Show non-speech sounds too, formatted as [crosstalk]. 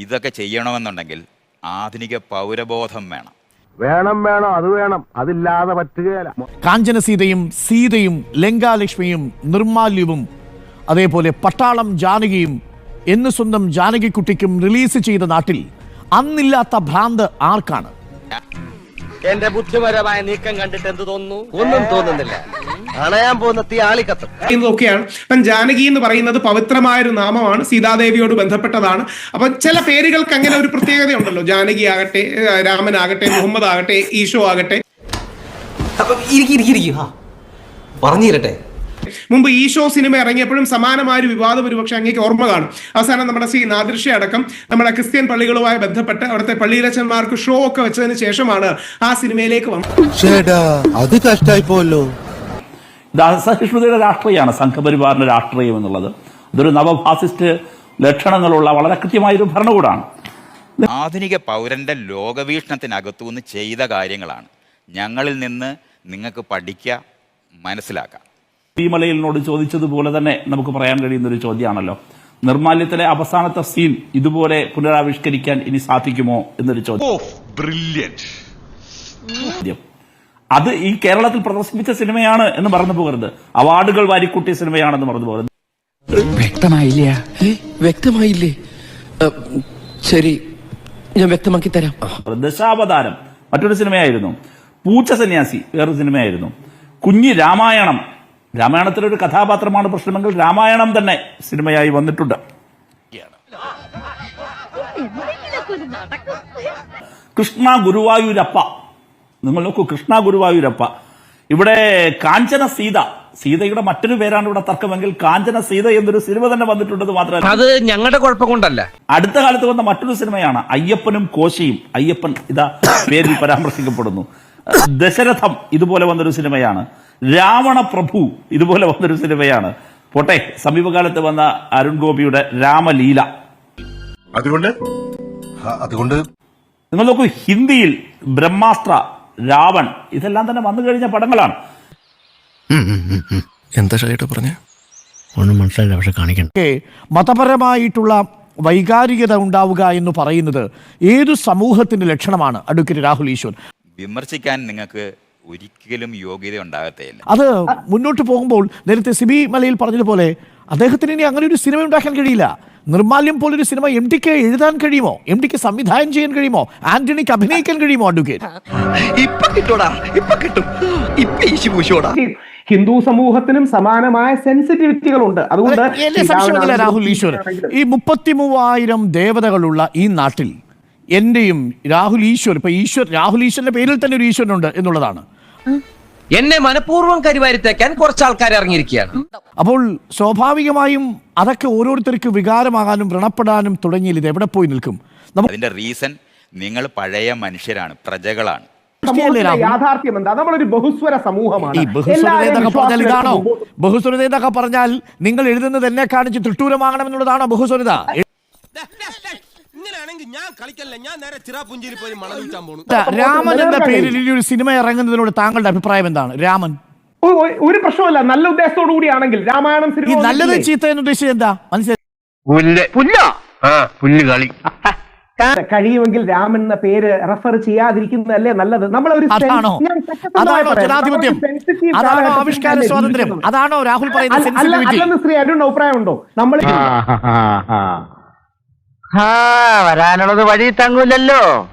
ഇതൊക്കെ ചെയ്യണമെന്നുണ്ടെങ്കിൽ ആധുനിക പൗരബോധം വേണം. വേണം വേണം അത് വേണം. അതില്ലാതെ പറ്റുകയല്ല കാഞ്ചന സീതയും സീതയും ലങ്കാലക്ഷ്മിയും നിർമാല്യവും അതേപോലെ പട്ടാളം ജാനകിയും എന്ന് സ്വന്തം ജാനകിക്കുട്ടിക്കും റിലീസ് ചെയ്ത നാട്ടിൽ അന്നില്ലാത്ത ഭ്രാന്ത് ആർക്കാണ്? എന്റെ ബുദ്ധിപരമായ നീക്കം കണ്ടിട്ട് എന്ത് തോന്നുന്നു? ഒന്നും തോന്നുന്നില്ല. അണയാൻ പോകുന്ന തീ ആളിക്കത്തും. ഒക്കെയാണ്. അപ്പം ജാനകി എന്ന് പറയുന്നത് പവിത്രമായ ഒരു നാമമാണ് സീതാദേവിയോട് ബന്ധപ്പെട്ടതാണ്. അപ്പൊ ചില പേരുകൾക്ക് അങ്ങനെ ഒരു പ്രത്യേകതയുണ്ടല്ലോ. ജാനകി ആകട്ടെ രാമൻ ആകട്ടെ മുഹമ്മദ് ആകട്ടെ ഈശോ ആകട്ടെ. പറഞ്ഞിരട്ടെ. മുമ്പ് ഈശോ സിനിമ ഇറങ്ങിയപ്പോഴും സമാനമായ ഒരു വിവാദം ഒരുപക്ഷെ അങ്ങേക്ക് ഓർമ്മ കാണും. അവസാനം നമ്മുടെ ശ്രീ നാദൃശ്യ അടക്കം നമ്മുടെ ക്രിസ്ത്യൻ പള്ളികളുമായി ബന്ധപ്പെട്ട് അവിടുത്തെ പള്ളിയിലച്ചന്മാർക്ക് ഷോ ഒക്കെ വെച്ചതിന് ശേഷമാണ് ആ സിനിമയിലേക്ക് വന്നത്. ചേടാ അത് കഷ്ടായി പോയല്ലോ ഇത് അസഹിഷ്ണുതയുടെ രാഷ്ട്രീയമാണ് സംഘപരിവാറിന്റെ രാഷ്ട്രീയം എന്നുള്ളത്. അതൊരു നവഫാസിസ്റ്റ് ലക്ഷണങ്ങളുള്ള വളരെ കൃത്യമായൊരു ഭരണകൂടമാണ് ആധുനിക പൗരന്റെ ലോകവീക്ഷണത്തിനകത്തുനിന്ന് ചെയ്ത കാര്യങ്ങളാണ്. ഞങ്ങളിൽ നിന്ന് നിങ്ങൾക്ക് പഠിക്കുക മനസ്സിലാക്കാം. ശ്രീമലയിലിനോട് ചോദിച്ചതുപോലെ തന്നെ നമുക്ക് പറയാൻ കഴിയുന്ന ഒരു ചോദ്യമാണല്ലോ. നിർമാല്യത്തിലെ അവസാനത്തെ സീൻ ഇതുപോലെ പുനരാവിഷ്കരിക്കാൻ ഇനി സാധിക്കുമോ എന്നൊരു ചോദ്യം. ചോദ്യം. അത് ഈ കേരളത്തിൽ പ്രദർശിപ്പിച്ച സിനിമയാണ് എന്ന് പറഞ്ഞു പോകരുത്. അവാർഡുകൾ വാരിക്കൂട്ടിയ സിനിമയാണെന്ന് പറഞ്ഞു പോകരുത്. വ്യക്തമായില്ല? വ്യക്തമായില്ലേ? ശരി ഞാൻ വ്യക്തമാക്കി തരാം. ദശാവതാരം മറ്റൊരു സിനിമയായിരുന്നു. പൂച്ച സന്യാസി വേറൊരു സിനിമയായിരുന്നു. കുഞ്ഞി രാമായണം രാമായണത്തിലൊരു കഥാപാത്രമാണ് പ്രശ്നമെങ്കിൽ രാമായണം തന്നെ സിനിമയായി വന്നിട്ടുണ്ട്. കൃഷ്ണ ഗുരുവായൂരപ്പ നിങ്ങൾ നോക്കൂ കൃഷ്ണ ഗുരുവായൂരപ്പ. ഇവിടെ കാഞ്ചന സീത സീതയുടെ മറ്റൊരു പേരാണ് ഇവിടെ തർക്കമെങ്കിൽ കാഞ്ചന സീത എന്നൊരു സിനിമ തന്നെ വന്നിട്ടുണ്ടെന്ന് മാത്രമല്ല. അത് ഞങ്ങളുടെ കുഴപ്പം കൊണ്ടല്ല. അടുത്ത കാലത്ത് വന്ന മറ്റൊരു സിനിമയാണ് അയ്യപ്പനും കോശയും. അയ്യപ്പൻ ഇതാ പേരിൽ പരാമർശിക്കപ്പെടുന്നു. ദശരഥം ഇതുപോലെ വന്നൊരു സിനിമയാണ്. രാവണ പ്രഭു ഇതുപോലെ വന്നൊരു സിനിമയാണ്. പോട്ടെ സമീപകാലത്ത് വന്ന അരുൺ ഗോപിയുടെ രാമലീല. അതുകൊണ്ട്? അതുകൊണ്ട്? നിങ്ങൾ നോക്കൂ ഹിന്ദിയിൽ ബ്രഹ്മാസ്ത്ര രാവൺ. ഇതെല്ലാം തന്നെ വന്നു കഴിഞ്ഞ പടങ്ങളാണ്. എന്താ ഷൈട്ട് പറഞ്ഞ? ഒന്നും മനസ്സിലായില്ല പക്ഷെ കാണിക്കണം. മതപരമായിട്ടുള്ള വൈകാരികത ഉണ്ടാവുക എന്ന് പറയുന്നത് ഏതു സമൂഹത്തിന്റെ ലക്ഷണമാണ് അഡ്വക്കേറ്റ് രാഹുൽ ഈശ്വർ? വിമർശിക്കാൻ നിങ്ങൾക്ക് ഒരിക്കലും യോഗ്യത ഉണ്ടാകത്തേയില്ല. അത് മുന്നോട്ട് പോകുമ്പോൾ നേരത്തെ സിബി മലയിൽ പറഞ്ഞതുപോലെ അദ്ദേഹത്തിന് ഇനി അങ്ങനെ ഒരു സിനിമ ഉണ്ടാക്കാൻ കഴിയില്ല. നിർമാല്യം പോലൊരു സിനിമ എം ഡിക്ക് എഴുതാൻ കഴിയുമോ? എം ഡിക്ക് സംവിധാനം ചെയ്യാൻ കഴിയുമോ? ആന്റണിക്ക് അഭിനയിക്കാൻ കഴിയുമോ അഡ്വക്കേറ്റ്? ഹിന്ദു സമൂഹത്തിനും സമാനമായ സെൻസിറ്റിവിറ്റികളുണ്ട്. അതുകൊണ്ട് എന്റെ സംശയമല്ല രാഹുൽ ഈശ്വർ. ഈ മുപ്പത്തി മൂവായിരം ദേവതകളുള്ള ഈ നാട്ടിൽ എന്റെയും രാഹുൽ ഈശ്വർ ഇപ്പൊ ഈശ്വർ രാഹുൽ ഈശ്വരന്റെ പേരിൽ തന്നെ ഒരു ഈശ്വരനുണ്ട് എന്നുള്ളതാണ്. എന്നെ മനഃപൂർവം കരിവാരിത്തേക്കാൻ കുറച്ച് ആൾക്കാർ ഇറങ്ങിയിരിക്കുകയാണ്. അപ്പോൾ സ്വാഭാവികമായും അതൊക്കെ ഓരോരുത്തർക്ക് വികാരമാകാനും വ്രണപ്പെടാനും തുടങ്ങിയില്ല ഇത് എവിടെ പോയി നിൽക്കും? അതിന്റെ റീസൺ നിങ്ങൾ പഴയ മനുഷ്യരാണ് പ്രജകളാണ്. യാഥാർത്ഥ്യം എന്താ നമ്മളൊരു ബഹുസ്വര സമൂഹമാണ്. ബഹുസ്വരത എല്ലാവരും എന്നൊക്കെ പറഞ്ഞാൽ ഇതാണോ? ബഹുസ്വരത എന്നൊക്കെ പറഞ്ഞാൽ നിങ്ങൾ എഴുതുന്നത് എന്നെ കാണിച്ച് തൃട്ടൂരമാകണം എന്നുള്ളതാണോ ബഹുസ്വരത? ഇങ്ങനെയാണെങ്കിൽ ഞാൻ കളിക്കല്ല? ഞാൻ നേരെ ചിറാപുഞ്ചിയിൽ പോയി മണൽ വിൽക്കാൻ പോണു. രാമൻ എന്ന പേരിൽ ഇനി ഒരു സിനിമ ഇറങ്ങുന്നതിനോട് താങ്കളുടെ അഭിപ്രായം എന്താണ്? രാമൻ. ഒരു പ്രശ്നമല്ല നല്ല ഉദ്ദേശത്തോടു കൂടിയാണെങ്കിൽ രാമായണം ഈ സിനിമ നല്ലത്? ചീത്ത എന്ന് ഉദ്ദേശിച്ചത് എന്താ? മനസ്സിലായി? [laughs] കഴിയുമെങ്കിൽ രാമൻ എന്ന പേര് റെഫർ ചെയ്യാതിരിക്കുന്നതല്ലേ നല്ലത്? നമ്മൾ ഒരു അതാണോ അതാണോ ജനാധിപത്യം? അതാണോ ആവിഷ്കാര സ്വാതന്ത്ര്യം? അതാണോ രാഹുൽ അല്ലെന്ന് ശ്രീ അരുൺ അഭിപ്രായമുണ്ടോ? നമ്മൾ വരാനുള്ളത് വഴി തങ്ങൂലല്ലോ.